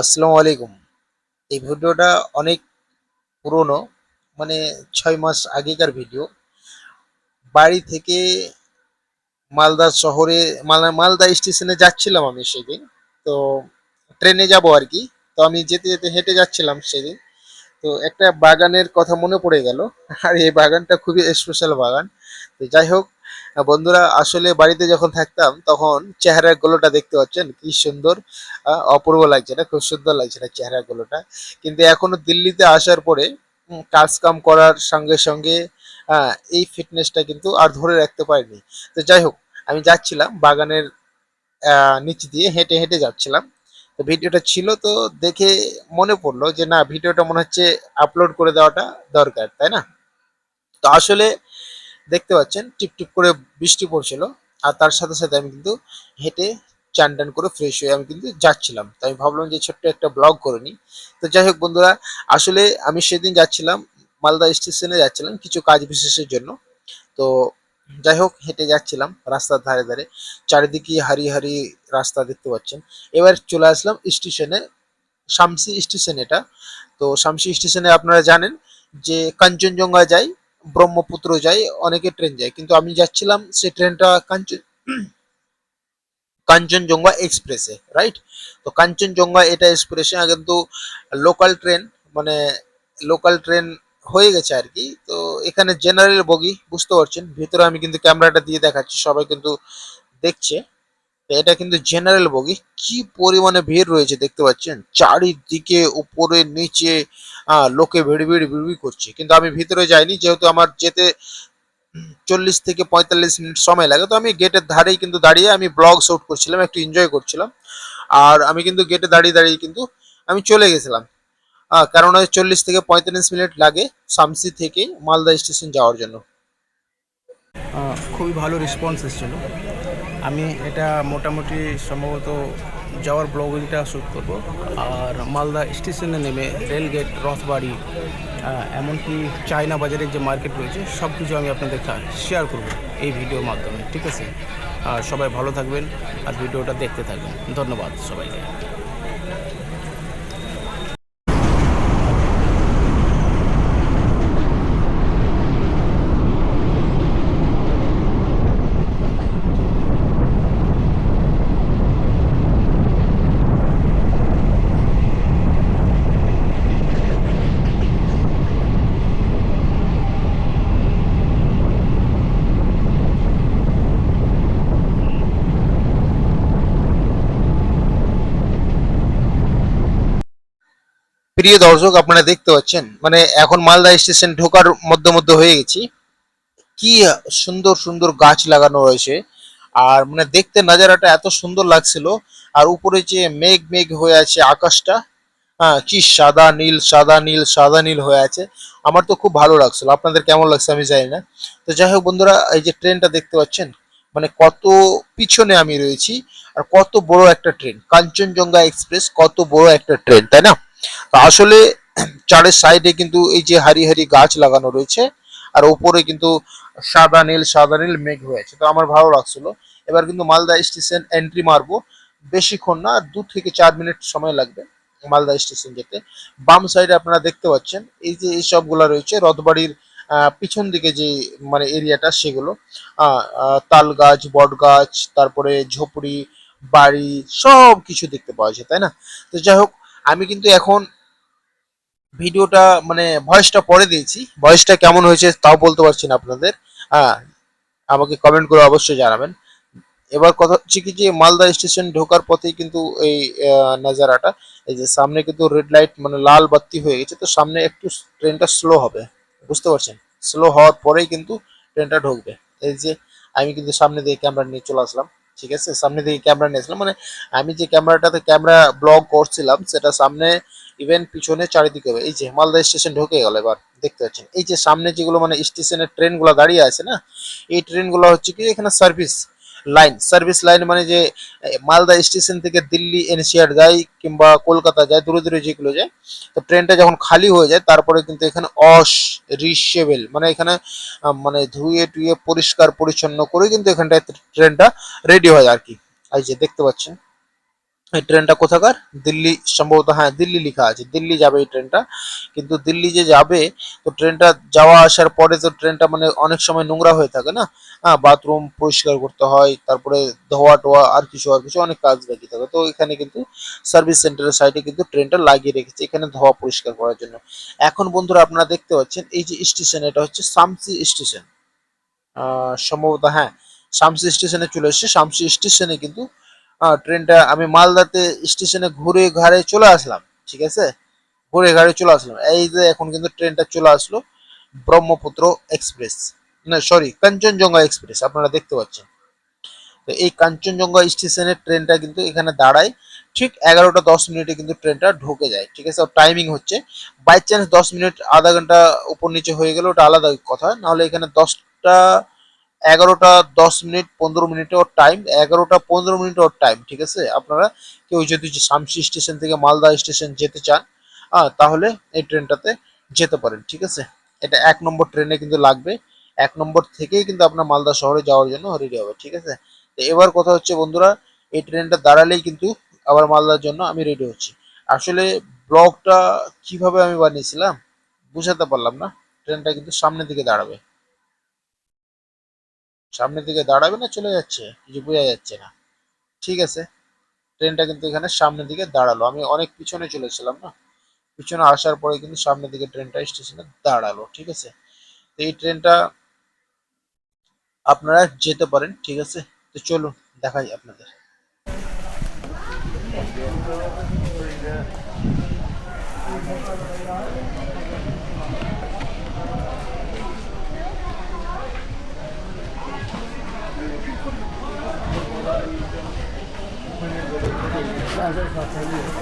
আসসালামু আলাইকুম। এই ভিডিওটা অনেক পুরনো মানে ছয় মাস আগেকার ভিডিও। বাড়ি থেকে মালদা শহরে মালদা মালদা স্টেশনে যাচ্ছিলাম আমি সেদিন। তো ট্রেনে যাব আর কি। তো আমি যেতে যেতে হেঁটে যাচ্ছিলাম সেদিন। তো একটা বাগানের কথা মনে পড়ে গেল। আর এই বাগানটা খুবই স্পেশাল বাগান। তো যাই হোক বন্ধুরা, আসলে বাড়িতে যখন থাকতাম, তখন চেহারার গুলোটা দেখতে পাচ্ছেন? কি সুন্দর অপূর্ব লাগছে না? খুব সুন্দর লাগছে না চেহারা গুলোটা। কিন্তু এখনও দিল্লিতে আসার পরে কাজ কাম করার সঙ্গে সঙ্গে এই ফিটনেসটা কিন্তু আর ধরে রাখতে পারিনি। তো যাই হোক, আমি যাচ্ছিলাম বাগানের নিচ দিয়ে, হেঁটে হেঁটে যাচ্ছিলাম। তো ভিডিওটা ছিল, তো দেখে মনে পড়ল যে না, ভিডিওটা মনে হচ্ছে আপলোড করে দেওয়াটা দরকার, তাই না? তো আসলে দেখতে পাচ্ছেন টিপ টিপ করে বৃষ্টি পড়ছিল। আর তার সাথে সাথে আমি কিন্তু হেঁটে চান টান করে ফ্রেশ হয়ে আমি কিন্তু যাচ্ছিলাম। তো আমি ভাবলাম যে ছোট্ট একটা ব্লগ করে নিই। তো যাই হোক বন্ধুরা, আসলে আমি সেদিন যাচ্ছিলাম, মালদা স্টেশনে যাচ্ছিলাম কিছু কাজ বিশেষের জন্য। তো যাই হোক, হেঁটে যাচ্ছিলাম রাস্তার ধারে ধারে। চারিদিকে হারি হারি রাস্তা দেখতে পাচ্ছেন। এবার চলে আসলাম স্টেশনে শামসি স্টেশন এটা। তো শামসি স্টেশনে আপনারা জানেন যে কাঞ্চনজঙ্ঘা যায় ব্রহ্মপুত্র যায়, অনেকে ট্রেন যায়। কিন্তু আমি যাচ্ছিলাম সেই ট্রেনটা কাঞ্চন কাঞ্চনজঙ্ঘা এক্সপ্রেসে রাইট তো কাঞ্চনজঙ্ঘা এটা এক্সপ্রেসে কিন্তু লোকাল ট্রেন মানে লোকাল ট্রেন হয়ে গেছে আর কি। তো এখানে জেনারেল বগি, বুঝতে পারছেন? ভিতরে আমি কিন্তু ক্যামেরাটা দিয়ে দেখাচ্ছি, সবাই কিন্তু দেখছে। এটা কিন্তু জেনারেল বগি। কি পরিমাণে ভিড় রয়েছে দেখতে পাচ্ছেন? চারিদিকে উপরে, নিচে লোকে ভিড় ভিড় ভিড় করছে। কিন্তু আমি ভিতরে যাইনি, যেহেতু আমার যেতে চল্লিশ থেকে পঁয়তাল্লিশ মিনিট সময় লাগে, তো আমি গেটের ধারেই কিন্তু দাঁড়িয়ে আমি ব্লগ শুট করছিলাম, একটু এনজয় করছিলাম। আর আমি কিন্তু গেটে দাঁড়িয়ে দাঁড়িয়ে কিন্তু আমি চলে গেছিলাম। কারণ চল্লিশ থেকে পঁয়তাল্লিশ মিনিট লাগে সামসি থেকে মালদা স্টেশন যাওয়ার জন্য। খুবই ভালো রেসপন্স এসেছিল। আমি এটা মোটামুটি সম্ভবত যাওয়ার ব্লগিংটা শ্যুট করব। আর মালদা স্টেশনে নেমে রেলগেট, রথবাড়ি এমনকি চায়না বাজারের যে মার্কেট রয়েছে সব কিছু আমি আপনাদের শেয়ার করব এই ভিডিওর মাধ্যমে, ঠিক আছে? আর সবাই ভালো থাকবেন আর ভিডিওটা দেখতে থাকবেন। ধন্যবাদ সবাইকে। প্রিয় দর্শক, আপনারা দেখতে পাচ্ছেন মানে এখন মালদা স্টেশন ঢোকার মধ্যে মধ্যে হয়ে গেছি। কি সুন্দর সুন্দর গাছ লাগানো রয়েছে। আর মানে দেখতে নাজারাটা এত সুন্দর লাগছিল। আর উপরে যে মেঘ মেঘ হয়ে আছে আকাশটা হ্যাঁ কি সাদা নীল সাদা নীল সাদা নীল হয়ে আছে। আমার তো খুব ভালো লাগছিল। আপনাদের কেমন লাগছে আমি জানি না। তো যাই হোক বন্ধুরা, এই যে ট্রেনটা দেখতে পাচ্ছেন মানে কত পিছনে আমি রয়েছি আর কত বড় একটা ট্রেন। কাঞ্চনজঙ্ঘা এক্সপ্রেস, কত বড় একটা ট্রেন, তাই না? আসলে চারের সাইডে কিন্তু এই যে হারি হারি গাছ লাগানো রয়েছে, আর উপরে কিন্তু সাদা নীল সাদা নীল মেঘ হয়েছে। তো আমার ভালো লাগছিল। এবার কিন্তু মালদা স্টেশন এন্ট্রি মারবো। বেশিক্ষণ না, দু থেকে চার মিনিট সময় লাগবে মালদা স্টেশন যেতে। বাম সাইডে আপনারা দেখতে পাচ্ছেন, এই যে এই সবগুলা রয়েছে, রথবাড়ির পিছন দিকে যে মানে এরিয়াটা সেগুলো। তাল গাছ বট গাছ তারপরে ঝোপড়ি, বাড়ি সব কিছু দেখতে পাওয়া যায়, তাই না? তো যাই হোক আমি কিন্তু এখন ভিডিওটা মানে ভয়েসটা পরে দিয়েছি। ভয়েসটা কেমন হয়েছে তাও বলতে পারছি না আপনাদের। হ্যাঁ আমাকে কমেন্ট করে অবশ্যই জানাবেন। এবার কথা হচ্ছে কি যে, মালদা স্টেশন ঢোকার পথেই কিন্তু এই নাজারাটা, এই যে সামনে কিন্তু রেড লাইট মানে লাল বাতি হয়ে গেছে, তো সামনে একটু ট্রেনটা স্লো হবে। বুঝতে পারছেন? স্লো হওয়ার পরেই কিন্তু ট্রেনটা ঢুকবে। এই যে, আমি কিন্তু সামনে দিয়ে ক্যামেরা নিয়ে চলে আসলাম। ঠিক আছে সামনে দিকে ক্যামেরা নিয়েছিলাম মানে আমি যে ক্যামেরাটাতে ক্যামেরা ব্লগ করছিলাম, সেটা সামনে ইভেন পিছনে চারিদিকে। এই যে হেমালদা স্টেশন ঢুকে গেল এবার, দেখতে পাচ্ছেন এই যে সামনে যেগুলো মানে স্টেশনের ট্রেনগুলো দাঁড়িয়ে আছে না, এই ট্রেনগুলো হচ্ছে কি এখানে সার্ভিস লাইন, সার্ভিস লাইন মানে যে মালদা স্টেশন থেকে দিল্লি, এনসিআর যায় কিংবা কলকাতা যায়, দূরে দূরে যেগুলো যায়, তো ট্রেনটা যখন খালি হয়ে যায়, তারপরে কিন্তু এখানে অস রিসেবেল মানে এখানে মানে ধুয়ে টুয়ে পরিষ্কার পরিচ্ছন্ন করে কিন্তু এখানটায় ট্রেনটা রেডি হয় আর কি। এই যে দেখতে পাচ্ছেন। এই ট্রেনটা কোথাকার? দিল্লি, সম্ভবত হ্যাঁ দিল্লি লেখা আছে। দিল্লি যাবে এই ট্রেনটা। কিন্তু দিল্লি যে যাবে, তো ট্রেনটা যাওয়া আসার পরে তো ট্রেনটা মানে অনেক সময় নোংরা হয়ে থাকে না? হ্যাঁ বাথরুম পরিষ্কার করতে হয়, তারপরে ধোয়া টোয়া আর কিছু আর কিছু অনেক কাজ বাকি থাকে। তো এখানে কিন্তু সার্ভিস সেন্টারের সাইডে কিন্তু ট্রেনটা লাগিয়ে রেখেছে, এখানে ধোয়া পরিষ্কার করার জন্য। এখন বন্ধুরা আপনারা দেখতে পাচ্ছেন, এই যে স্টেশন, এটা হচ্ছে সামসি স্টেশন। সম্ভবত হ্যাঁ শামসি স্টেশনে চলে এসেছে। শামসি স্টেশনে কিন্তু ট্রেনটা আমি মালদাতে স্টেশনে ঘুরে ঘাড়ে চলে আসলাম, ঠিক আছে? ঘুরে ঘাড়ে চলে আসলাম। এই যে এখন কিন্তু ট্রেনটা চলে আসলো ব্রহ্মপুত্র এক্সপ্রেস, না সরি কাঞ্চনজঙ্ঘা এক্সপ্রেস, আপনারা দেখতে পাচ্ছেন। তো এই কাঞ্চনজঙ্ঘা স্টেশনের ট্রেনটা কিন্তু এখানে দাঁড়ায়, ঠিক এগারোটা দশ মিনিটে কিন্তু ট্রেনটা ঢুকে যায়, ঠিক আছে? টাইমিং হচ্ছে বাই চান্স দশ মিনিট, আধা ঘণ্টা উপর নিচে হয়ে গেলে ওটা আলাদা কথা, নাহলে এখানে দশটা এগারোটা দশ মিনিট, পনেরো মিনিট ওর টাইম এগারোটা পনেরো মিনিট ওর টাইম ঠিক আছে? আপনারা কেউ যদি শামসি স্টেশন থেকে মালদা স্টেশন যেতে চান তাহলে এই ট্রেনটাতে যেতে পারেন, ঠিক আছে? এটা এক নম্বর ট্রেনে কিন্তু লাগবে। এক নম্বর থেকেই কিন্তু আপনার মালদা শহরে যাওয়ার জন্য রেডি হবে, ঠিক আছে? তো এবার কথা হচ্ছে, বন্ধুরা, এই ট্রেনটা দাঁড়ালেই কিন্তু আবার মালদার জন্য আমি রেডি হচ্ছি। আসলে ব্লগটা কীভাবে আমি বানিয়েছিলাম, বুঝাতে পারলাম না। ট্রেনটা কিন্তু সামনের দিকে দাঁড়াবে। সামনের দিকে দাঁড়াবে না, চলে যাচ্ছে। কিছু বোঝা যাচ্ছে না। ঠিক আছে? ট্রেনটা কিন্তু এখানে সামনের দিকে দাঁড়াল। আমি অনেক পিছনে চলেছিলাম না? পিছনে আসার পরে কিন্তু সামনের দিকে ট্রেনটা স্টেশনে দাঁড়াল। ঠিক আছে? তো এই ট্রেনটা আপনারা যেতে পারেন। ঠিক আছে? তো চলুন, দেখাই আপনাদের। 专业。